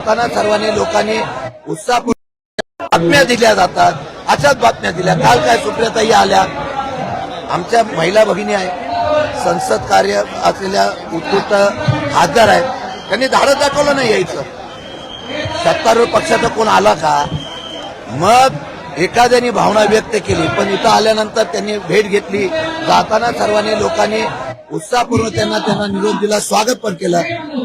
लोकांना सर्वांनी लोकांनी उत्साहपूर्वक बातम्या दिल्या जातात. अशाच बातम्या दिल्या. काल काय सुप्रियाताई आल्या? आमच्या महिला भगिनी आहे. संसद कार्य असलेल्या उत्कृष्ट खासदार आहेत. त्यांनी धाडस दाखवलं नाही यायचं. सत्तारूढ पक्षाचा कोण आला का? मग एखाद्याने भावना व्यक्त केली. पण इथं आल्यानंतर त्यांनी भेट घेतली. जाताना सर्वांनी लोकांनी उत्साहपूर्वक त्यांना त्यांना निरोप दिला स्वागत पण केलं.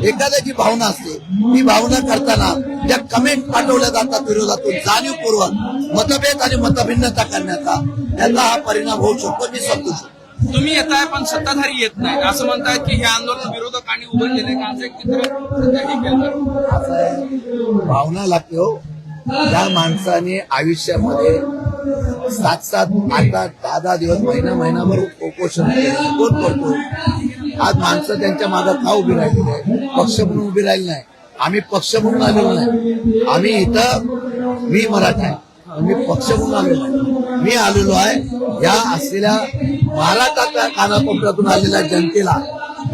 एखाद्याची भावना असते ती भावना करताना ज्या कमेंट पाठवल्या जातात विरोधातून जाणीवपूर्वक मतभेद आणि मतभिन्नता करण्याचा त्याचा हा परिणाम होऊ शकतो मी समजू शकतो. तुम्ही येताय पण सत्ताधारी येत नाही असं म्हणतायत की हे आंदोलन विरोधकांनी उघडलेलं आहे का असं एक चित्र आहे, भावना लागते हो. त्या माणसाने आयुष्यामध्ये सात सात आठ आठ दहा दहा दिवस महिना महिनाभर उपोषण केलं. कोण करतो. आज माणसं त्यांच्या मागे का उभी राहिलेली आहे पक्ष म्हणून उभी राहिली नाही. आम्ही पक्ष म्हणून आलेलो नाही. आम्ही इथं मी मराठा आहे. मी पक्ष म्हणून आलेलो आहे मी आलेलो आहे या असलेल्या महाराष्ट्राच्या कानाकोपऱ्यातून आलेल्या जनतेला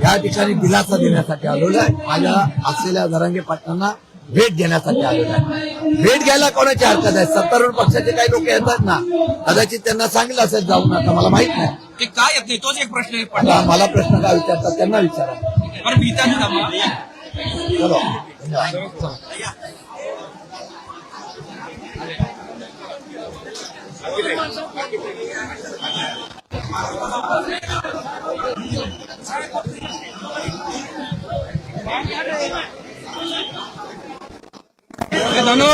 या ठिकाणी दिलासा देण्यासाठी आलेलो आहे. माझ्या असलेल्या जरांगे पाटलांना भेट घेण्यासाठी आलेलो आहे. भेट घ्यायला कोणाची हरकत आहे? सत्तारूढ पक्षाचे काही लोक येतात ना कदाचित त्यांना सांगितलं असेल जाऊन आता मला माहीत नाही. ते का येत नाही? तोच एक प्रश्न आहे आता मला प्रश्न काय विचारतात त्यांना विचारा. बरं भीता जमा चलो. धन्यवाद. धनु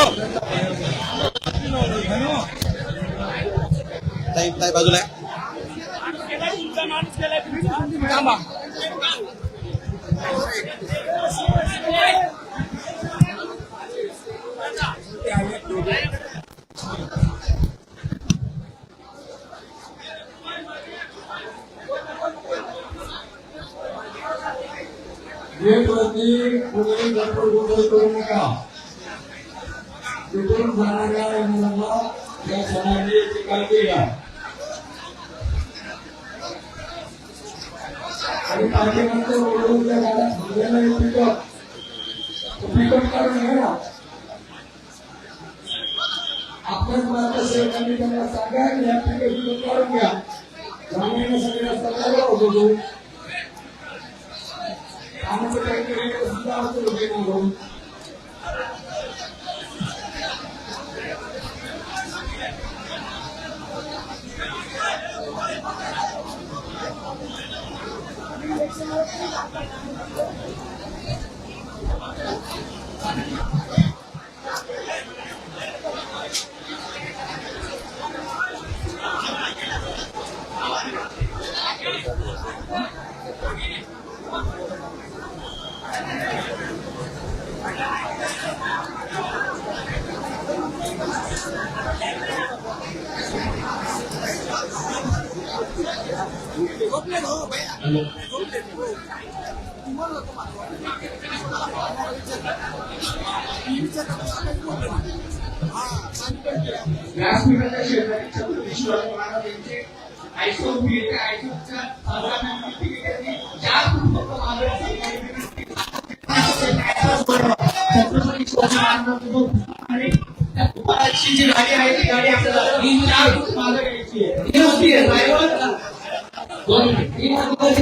ताई ताई बाजूला आहे. थांबा गेटवरती कोणी गडबड गोंधळ करू नका Dukun Sanada Rahimullah dan Sanadi Cikaldira. আমি তাকে মধ্যে বলব যে দাদা সন্ধ্যাবেলা পিকট পিকট কারণ না আপনার মাতা সে কামি তোমরা সাগা ইয়া থেকে পিকট কারণ না গ্রামীণ সঙ্গে সাগা বলব আমি তো তাকে সুন্দর করে বলব Hello. व्यासपीठाच्या शेजारी छत्रपती शिवाजी महाराज यांचे आयसोल बी येते आयसोलच्या साधारण चार कुटुंब मागे छत्रपती शिवाजी महाराजांसोबत आणि त्या तुकाराची जी गाडी आहे ती गाडी आपल्याला ही चार फूट मागे घ्यायची आहे ही नसती आहे ड्रायव्हर दोन ही महत्वाची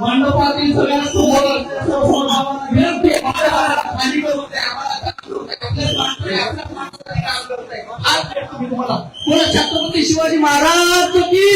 मंडपातील सगळ्या खाली द्या. छत्रपती शिवाजी महाराज की